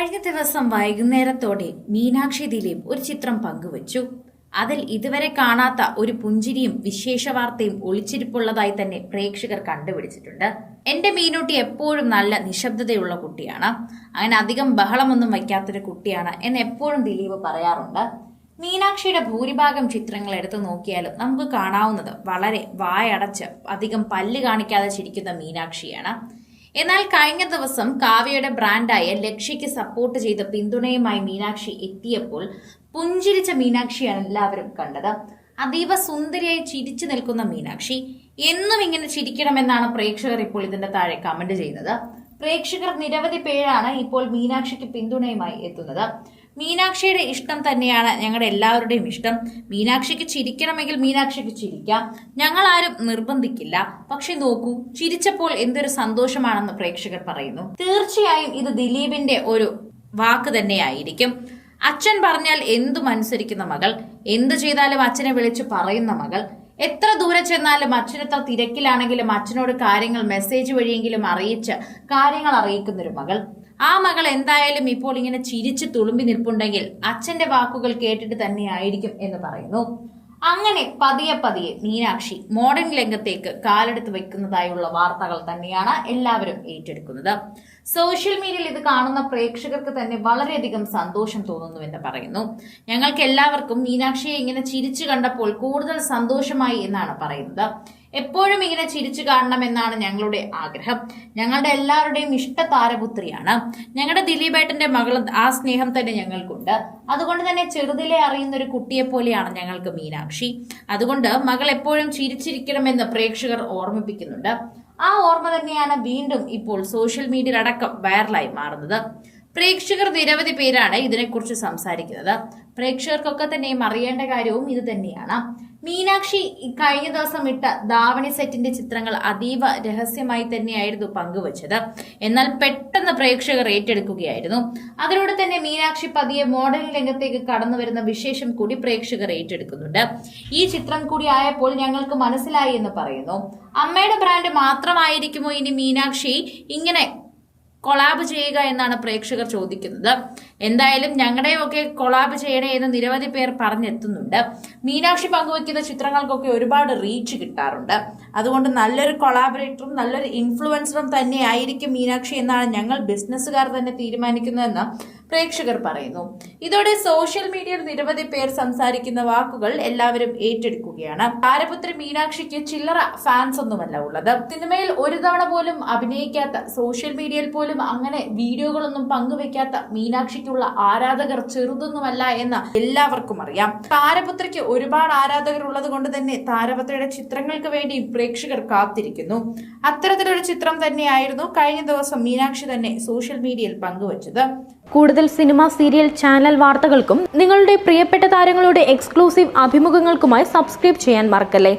കഴിഞ്ഞ ദിവസം വൈകുന്നേരത്തോടെ മീനാക്ഷി ദിലീപ് ഒരു ചിത്രം പങ്കുവച്ചു. അതിൽ ഇതുവരെ കാണാത്ത ഒരു പുഞ്ചിരിയും വിശേഷ വാർത്തയും ഒളിച്ചിരിപ്പുള്ളതായി തന്നെ പ്രേക്ഷകർ കണ്ടുപിടിച്ചിട്ടുണ്ട്. എന്റെ മീനൂട്ടി എപ്പോഴും നല്ല നിശബ്ദതയുള്ള കുട്ടിയാണ്. അങ്ങനെ അധികം ബഹളമൊന്നും വയ്ക്കാത്തൊരു കുട്ടിയാണ് എന്ന് എപ്പോഴും ദിലീപ് പറയാറുണ്ട്. മീനാക്ഷിയുടെ ഭൂരിഭാഗം ചിത്രങ്ങൾ എടുത്തു നോക്കിയാലും നമുക്ക് കാണാവുന്നത് വളരെ വായടച്ച് അധികം പല്ല് കാണിക്കാതെ ചിരിക്കുന്ന മീനാക്ഷിയാണ്. എന്നാൽ കഴിഞ്ഞ ദിവസം കാവ്യയുടെ ബ്രാൻഡായ ലക്ഷ്യയ്ക്ക് സപ്പോർട്ട് ചെയ്ത പിന്തുണയുമായി മീനാക്ഷി എത്തിയപ്പോൾ പുഞ്ചിരിച്ച മീനാക്ഷിയാണ് എല്ലാവരും കണ്ടത്. അതീവ സുന്ദരിയായി ചിരിച്ചു നിൽക്കുന്ന മീനാക്ഷി എന്നും ഇങ്ങനെ ചിരിക്കണമെന്നാണ് പ്രേക്ഷകർ ഇപ്പോൾ ഇതിന്റെ താഴെ കമന്റ് ചെയ്യുന്നത്. പ്രേക്ഷകർ നിരവധി പേരാണ് ഇപ്പോൾ മീനാക്ഷിക്ക് പിന്തുണയുമായി എത്തുന്നത്. മീനാക്ഷിയുടെ ഇഷ്ടം തന്നെയാണ് ഞങ്ങളുടെ എല്ലാവരുടെയും ഇഷ്ടം. മീനാക്ഷിക്ക് ചിരിക്കണമെങ്കിൽ മീനാക്ഷിക്ക് ചിരിക്കാം. ഞങ്ങൾ ആരും നിർബന്ധിക്കില്ല. പക്ഷെ നോക്കൂ ചിരിച്ചപ്പോൾ എന്തൊരു സന്തോഷമാണെന്ന് പ്രേക്ഷകർ പറയുന്നു. തീർച്ചയായും ഇത് ദിലീപിന്റെ ഒരു വാക്ക് തന്നെയായിരിക്കും. അച്ഛൻ പറഞ്ഞാൽ എന്തും അനുസരിക്കുന്ന മകൾ എന്തു ചെയ്താലും അച്ഛനെ വിളിച്ച് പറയുന്ന മകൾ എത്ര ദൂരെ ചെന്നാലും അച്ഛനെത്ര തിരക്കിലാണെങ്കിലും അച്ഛനോട് കാര്യങ്ങൾ മെസ്സേജ് വഴിയെങ്കിലും അറിയിച്ച് കാര്യങ്ങൾ അറിയിക്കുന്നൊരു മകൾ. ആ മകൾ എന്തായാലും ഇപ്പോൾ ഇങ്ങനെ ചിരിച്ച് തുളുമ്പി നിൽപ്പുണ്ടെങ്കിൽ അച്ഛന്റെ വാക്കുകൾ കേട്ടിട്ട് തന്നെയായിരിക്കും എന്ന് പറയുന്നു. അങ്ങനെ പതിയെ പതിയെ മീനാക്ഷി മോഡേൺ രംഗത്തേക്ക് കാലെടുത്ത് വെക്കുന്നതായുള്ള വാർത്തകൾ തന്നെയാണ് എല്ലാവരും ഏറ്റെടുക്കുന്നത്. സോഷ്യൽ മീഡിയയിൽ ഇത് കാണുന്ന പ്രേക്ഷകർക്ക് തന്നെ വളരെയധികം സന്തോഷം തോന്നുന്നു എന്ന് പറയുന്നു. ഞങ്ങൾക്ക് എല്ലാവർക്കും മീനാക്ഷിയെ ഇങ്ങനെ ചിരിച്ചു കണ്ടപ്പോൾ കൂടുതൽ സന്തോഷമായി എന്നാണ് പറയുന്നത്. എപ്പോഴും ഇങ്ങനെ ചിരിച്ചു കാണണം എന്നാണ് ഞങ്ങളുടെ ആഗ്രഹം. ഞങ്ങളുടെ എല്ലാവരുടെയും ഇഷ്ട താരപുത്രിയാണ് ഞങ്ങളുടെ ദിലീപേട്ടന്റെ മകൾ ആ സ്നേഹം തന്നെ ഞങ്ങൾക്കുണ്ട്. അതുകൊണ്ട് തന്നെ ചെറുതിലെ അറിയുന്ന ഒരു കുട്ടിയെ പോലെയാണ് ഞങ്ങൾക്ക് മീനാക്ഷി. അതുകൊണ്ട് മകൾ എപ്പോഴും ചിരിച്ചിരിക്കണമെന്ന് പ്രേക്ഷകർ ഓർമ്മിപ്പിക്കുന്നുണ്ട്. ആ ഓർമ്മ തന്നെയാണ് വീണ്ടും ഇപ്പോൾ സോഷ്യൽ മീഡിയയിൽ അടക്കം വൈറലായി മാറുന്നത്. പ്രേക്ഷകർ നിരവധി പേരാണ് ഇതിനെക്കുറിച്ച് സംസാരിക്കുന്നത്. പ്രേക്ഷകർക്കൊക്കെ തന്നെയും അറിയേണ്ട കാര്യവും ഇത് തന്നെയാണ്. മീനാക്ഷി കഴിഞ്ഞ ദിവസം ഇട്ട ധാവണി സെറ്റിന്റെ ചിത്രങ്ങൾ അതീവ രഹസ്യമായി തന്നെയായിരുന്നു പങ്കുവച്ചത്. എന്നാൽ പെട്ടെന്ന് പ്രേക്ഷകർ ഏറ്റെടുക്കുകയായിരുന്നു. അതിലൂടെ തന്നെ മീനാക്ഷി പതിയെ മോഡലിംഗ് രംഗത്തേക്ക് കടന്നു വരുന്ന വിശേഷം കൂടി പ്രേക്ഷകർ ഏറ്റെടുക്കുന്നുണ്ട്. ഈ ചിത്രം കൂടി ആയപ്പോൾ ഞങ്ങൾക്ക് മനസ്സിലായി എന്ന് പറയുന്നു. അമ്മയുടെ ബ്രാൻഡ് മാത്രമായിരിക്കുമോ ഇനി മീനാക്ഷി? ഇങ്ങനെ കൊളാബ് ചെയ്യുക എന്നാണ് പ്രേക്ഷകർ ചോദിക്കുന്നത്. എന്തായാലും ഞങ്ങളുടെയൊക്കെ കൊളാബ് ചെയ്യണേ എന്ന് നിരവധി പേർ പറഞ്ഞെത്തുന്നുണ്ട്. മീനാക്ഷി പങ്കുവയ്ക്കുന്ന ചിത്രങ്ങൾക്കൊക്കെ ഒരുപാട് റീച്ച് കിട്ടാറുണ്ട്. അതുകൊണ്ട് നല്ലൊരു കൊളാബറേറ്ററും നല്ലൊരു ഇൻഫ്ലുവൻസറും തന്നെ ആയിരിക്കും മീനാക്ഷി എന്നാണ് ഞങ്ങൾ ബിസിനസ്സുകാർ തന്നെ തീരുമാനിക്കുന്നതെന്ന് പ്രേക്ഷകർ പറയുന്നു. ഇതോടെ സോഷ്യൽ മീഡിയയിൽ നിരവധി പേർ സംസാരിക്കുന്ന വാക്കുകൾ എല്ലാവരും ഏറ്റെടുക്കുകയാണ്. താരപുത്രി മീനാക്ഷിക്ക് ചില്ലറ ഫാൻസ് ഒന്നുമല്ല ഉള്ളത്. സിനിമയിൽ ഒരു തവണ പോലും അഭിനയിക്കാത്ത സോഷ്യൽ മീഡിയയിൽ പോലും അങ്ങനെ വീഡിയോകളൊന്നും പങ്കുവെക്കാത്ത മീനാക്ഷിക്കുള്ള ആരാധകർ ചെറുതൊന്നുമല്ല എന്ന് എല്ലാവർക്കും അറിയാം. താരപുത്രിക്ക് ഒരുപാട് ആരാധകർ ഉള്ളത് കൊണ്ട് തന്നെ താരപുത്രിയുടെ ചിത്രങ്ങൾക്ക് വേണ്ടി പ്രേക്ഷകർ കാത്തിരിക്കുന്നു. അത്തരത്തിലൊരു ചിത്രം തന്നെയായിരുന്നു കഴിഞ്ഞ ദിവസം മീനാക്ഷി തന്നെ സോഷ്യൽ മീഡിയയിൽ പങ്കുവച്ചത്. കൂടുതൽ സിനിമ സീരിയൽ ചാനൽ വാർത്തകൾക്കും നിങ്ങളുടെ പ്രിയപ്പെട്ട താരങ്ങളുടെ എക്സ്ക്ലൂസീവ് അഭിമുഖങ്ങൾക്കുമായി സബ്സ്ക്രൈബ് ചെയ്യാൻ മറക്കല്ലേ?